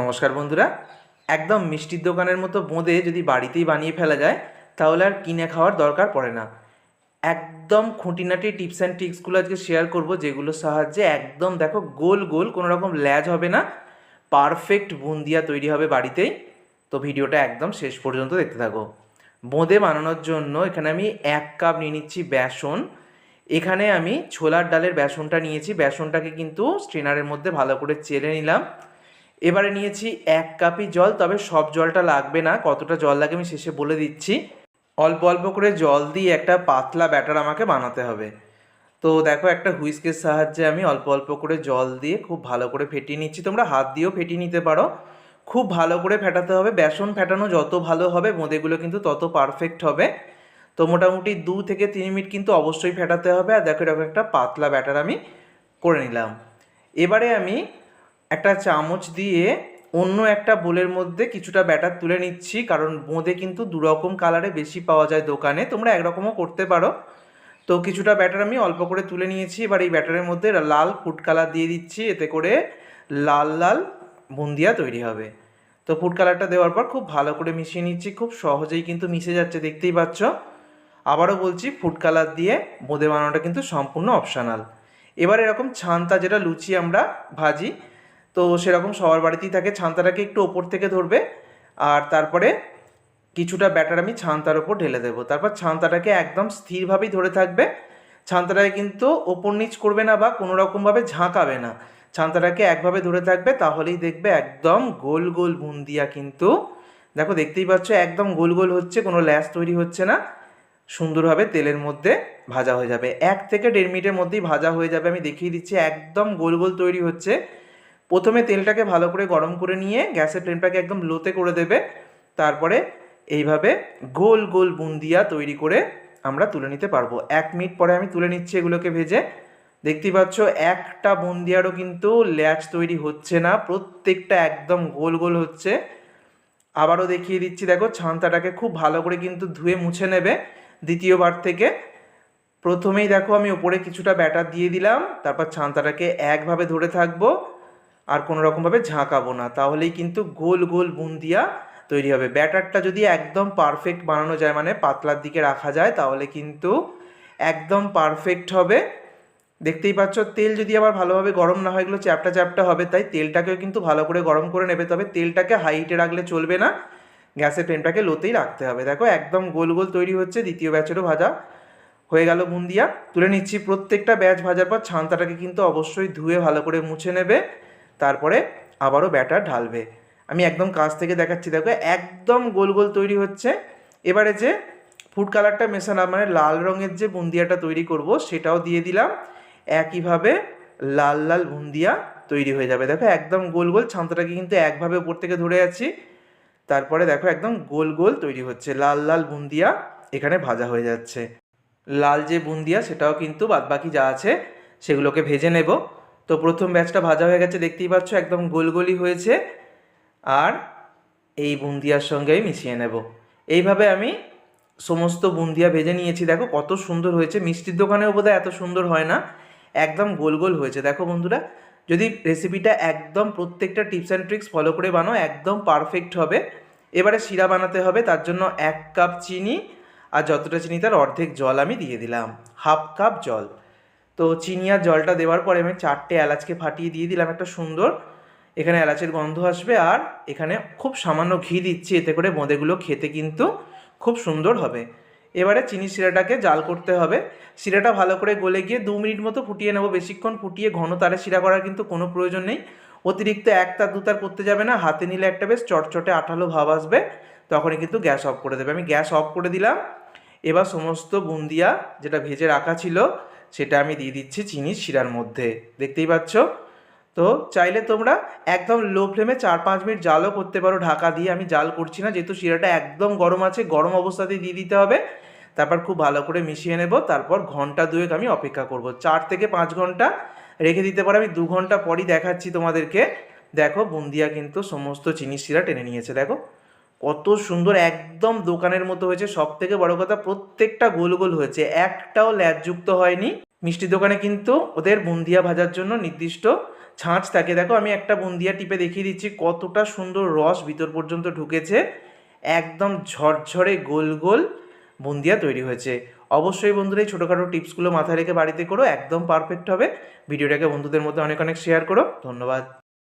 নমস্কার বন্ধুরা। একদম মিষ্টির দোকানের মতো বোঁদে যদি বাড়িতেই বানিয়ে ফেলা যায়, তাহলে আর কিনে খাওয়ার দরকার পড়ে না। একদম খুঁটিনাটি টিপস অ্যান্ড ট্রিক্সগুলো আজকে শেয়ার করব, যেগুলোর সাহায্যে একদম দেখো গোল গোল কোনো রকম ল্যাজ হবে না, পারফেক্ট বুন্দিয়া তৈরি হবে বাড়িতেই। তো ভিডিওটা একদম শেষ পর্যন্ত দেখতে থাকো। বোঁদে বানানোর জন্য এখানে আমি এক কাপ নিয়ে নিচ্ছি বেসন। এখানে আমি ছোলার ডালের বেসনটা নিয়েছি। বেসনটাকে কিন্তু স্ট্রেনারের মধ্যে ভালো করে চেলে নিলাম। এবারে নিয়েছি এক কাপি জল, তবে সব জলটা লাগবে না। কতটা জল লাগে আমি শেষে বলে দিচ্ছি। অল্প অল্প করে জল দিয়ে একটা পাতলা ব্যাটার আমাকে বানাতে হবে। তো দেখো, একটা হুইস্কের সাহায্যে আমি অল্প অল্প করে জল দিয়ে খুব ভালো করে ফেটিয়ে নিচ্ছি। তোমরা হাত দিয়েও ফেটিয়ে নিতে পারো। খুব ভালো করে ফেটাতে হবে। বেসন ফেটানো যত ভালো হবে বোঁদেগুলো কিন্তু তত পারফেক্ট হবে। তো মোটামুটি দু থেকে তিন মিনিট কিন্তু অবশ্যই ফেটাতে হবে। আর দেখো, এরকম একটা পাতলা ব্যাটার আমি করে নিলাম। এবারে আমি একটা চামচ দিয়ে অন্য একটা বোলের মধ্যে কিছুটা ব্যাটার তুলে নিচ্ছি, কারণ বোঁদে কিন্তু দুরকম কালারে বেশি পাওয়া যায় দোকানে। তোমরা একরকমও করতে পারো। তো কিছুটা ব্যাটার আমি অল্প করে তুলে নিয়েছি। এবার এই ব্যাটারের মধ্যে লাল ফুড কালার দিয়ে দিচ্ছি। এতে করে লাল লাল বুন্দিয়া তৈরি হবে। তো ফুড কালারটা দেওয়ার পর খুব ভালো করে মিশিয়ে নিচ্ছি। খুব সহজেই কিন্তু মিশে যাচ্ছে, দেখতেই পাচ্ছ। আবারও বলছি, ফুড কালার দিয়ে বোঁদে বানানোটা কিন্তু সম্পূর্ণ অপশানাল। এবার এরকম ছান্তা যেটা লুচি আমরা ভাজি তো সেরকম সবার বাড়িতেই থাকে। ছান্তাটাকে একটু ওপর থেকে ধরবে আর তারপরে কিছুটা ব্যাটার আমি ছান্তার ওপর ঢেলে দেবো। তারপর ছান্তাটাকে একদম স্থিরভাবেই ধরে থাকবে। ছান্তাটাকে কিন্তু ওপর নিচ করবে না বা কোনো রকমভাবে ঝাঁকাবে না। ছান্তাটাকে একভাবে ধরে থাকবে, তাহলেই দেখবে একদম গোল গোল বুন্দিয়া কিন্তু, দেখো দেখতেই পাচ্ছ একদম গোল গোল হচ্ছে, কোনো ল্যাস তৈরি হচ্ছে না। সুন্দরভাবে তেলের মধ্যে ভাজা হয়ে যাবে। এক থেকে দেড় মিনিটের মধ্যেই ভাজা হয়ে যাবে। আমি দেখিয়ে দিচ্ছি, একদম গোল গোল তৈরি হচ্ছে। প্রথমে তেলটাকে ভালো করে গরম করে নিয়ে গ্যাসের ফ্লেমটাকে একদম লোতে করে দেবে। তারপরে এইভাবে গোল গোল বুন্দিয়া তৈরি করে আমরা তুলে নিতে পারব। এক মিনিট পরে আমি তুলে নিচ্ছি এগুলোকে ভেজে। দেখতেই পাচ্ছ, একটা বুন্দিয়ারও কিন্তু ল্যাচ তৈরি হচ্ছে না, প্রত্যেকটা একদম গোল গোল হচ্ছে। আবারও দেখিয়ে দিচ্ছি, দেখো ছান্তাটাকে খুব ভালো করে কিন্তু ধুয়ে মুছে নেবে দ্বিতীয়বার থেকে। প্রথমেই দেখো আমি ওপরে কিছুটা ব্যাটার দিয়ে দিলাম, তারপর ছান্তাটাকে একভাবে ধরে থাকব। আর কোনো রকমভাবে ঝাঁকাবো না। তাহলেই কিন্তু গোল গোল বুন্দিয়া তৈরি হবে। ব্যাটারটা যদি একদম পারফেক্ট বানানো যায় মানে পাতলার দিকে রাখা যায়, তাহলে কিন্তু একদম পারফেক্ট হবে। দেখতেই পাচ্ছ, তেল যদি আবার ভালোভাবে গরম না হয় এগুলো চ্যাপটা চ্যাপটা হবে, তাই তেলটাকেও কিন্তু ভালো করে গরম করে নেবে। তবে তেলটাকে হাইটে রাখলে চলবে না। গ্যাসের ফ্লেমটাকে লোতেই রাখতে হবে। দেখো, একদম গোল গোল তৈরি হচ্ছে, দ্বিতীয় ব্যাচেরও ভাজা হয়ে গেল বুন্দিয়া তুলে নিচ্ছি প্রত্যেকটা ব্যাচ ভাজার পর, ছান্তাটাকে কিন্তু অবশ্যই ধুয়ে ভালো করে মুছে নেবে। তারপরে আবারও ব্যাটার ঢালবে। আমি একদম কাছ থেকে দেখাচ্ছি, দেখো, একদম গোল গোল তৈরি হচ্ছে। এবারে যে ফুড কালারটা মেশানো মানে লাল রঙের যে বুন্দিয়াটা তৈরি করব, সেটাও দিয়ে দিলাম। একইভাবে লাল লাল বুন্দিয়া তৈরি হয়ে যাবে। দেখো, একদম গোল গোল ছান্তাটাকে কিন্তু একভাবে উপর থেকে ধরে আছি। তারপরে দেখো, একদম গোল গোল তৈরি হচ্ছে, লাল লাল বুন্দিয়া এখানে ভাজা হয়ে যাচ্ছে। লাল যে বুন্দিয়া, সেটাও কিন্তু বাদবাকি যা আছে, সেগুলোকে ভেজে নেব। তো প্রথম ব্যাচটা ভাজা হয়ে গেছে, দেখতেই পাচ্ছ, একদম গোল গোলই হয়েছে। আর এই বুন্দিয়ার সঙ্গে আমি মিশিয়ে নেব। এইভাবে আমি সমস্ত বুন্দিয়া ভেজে নিয়েছি। দেখো কত সুন্দর হয়েছে। মিষ্টির দোকানেও বোধহয় এত সুন্দর হয় না। একদম গোল গোল হয়েছে। দেখো বন্ধুরা, যদি রেসিপিটা একদম প্রত্যেকটা টিপস অ্যান্ড ট্রিক্স ফলো করে বানাও, একদম পারফেক্ট হবে। এবারে শিরা বানাতে হবে, তার জন্য এক কাপ চিনি, আর যতটা চিনি তার অর্ধেক জল আমি দিয়ে দিলাম। হাফ কাপ জল। তো চিনি আর জলটা দেওয়ার পরে আমি চারটে এলাচকে ফাটিয়ে দিয়ে দিলাম একটা সুন্দর। এখানে এলাচের গন্ধ আসবে আর এখানে খুব সামান্য ঘি দিচ্ছি, এতে করে বোঁদেগুলো খেতে কিন্তু খুব সুন্দর হবে। এবারে চিনি শিরাটাকে জাল করতে হবে। শিরাটা ভালো করে গলে গিয়ে দু মিনিট মতো ফুটিয়ে নেব। বেশিক্ষণ ফুটিয়ে ঘন তারে শিরা করার কিন্তু কোনো প্রয়োজন নেই। অতিরিক্ত এক তার, দু তার করতে যাবে না। হাতে নিলে একটা বেশ চটচটে আঠালো ভাব আসবে। তখনই কিন্তু গ্যাস অফ করে দেবে। আমি গ্যাস অফ করে দিলাম। এবার সমস্ত বুন্দিয়া যেটা ভেজে রাখা ছিল সেটা আমি দিয়ে দিচ্ছি চিনির শিরার মধ্যে। দেখতেই পাচ্ছ? তো চাইলে তোমরা একদম লো ফ্লেমে চার পাঁচ মিনিট জালও করতে পারো। ঢাকা দিয়ে আমি জাল করছি না, যেহেতু শিরাটা একদম গরম আছে, গরম অবস্থাতেই দিয়ে দিতে হবে। তারপর খুব ভালো করে মিশিয়ে নেব, তারপর ঘণ্টা দুয়েক আমি অপেক্ষা করব। চার থেকে পাঁচ ঘণ্টা রেখে দিতে পারো। আমি দু ঘণ্টা পরই দেখাচ্ছি তোমাদেরকে। দেখো, বুন্দিয়া কিন্তু সমস্ত চিনি শিরা টেনে নিয়েছে, দেখো। কত সুন্দর একদম দোকানের মতো হয়েছে। সব থেকে বড় কথা প্রত্যেকটা গোল গোল হয়েছে। একটাও ল্যাজযুক্ত হয়নি। মিষ্টির দোকানে কিন্তু ওদের বুন্দিয়া ভাজার জন্য নির্দিষ্ট ছাঁচ থাকে। দেখো, আমি একটা বুন্দিয়া টিপে দেখিয়ে দিচ্ছি কতটা সুন্দর রস ভিতর পর্যন্ত ঢুকেছে। একদম ঝরঝরে গোল গোল বুন্দিয়া তৈরি হয়েছে। অবশ্যই বন্ধুরা এই ছোটোখাটো টিপসগুলো মাথায় রেখে বাড়িতে করো। একদম পারফেক্ট হবে। ভিডিওটাকে বন্ধুদের মধ্যে অনেক অনেক শেয়ার করো। ধন্যবাদ।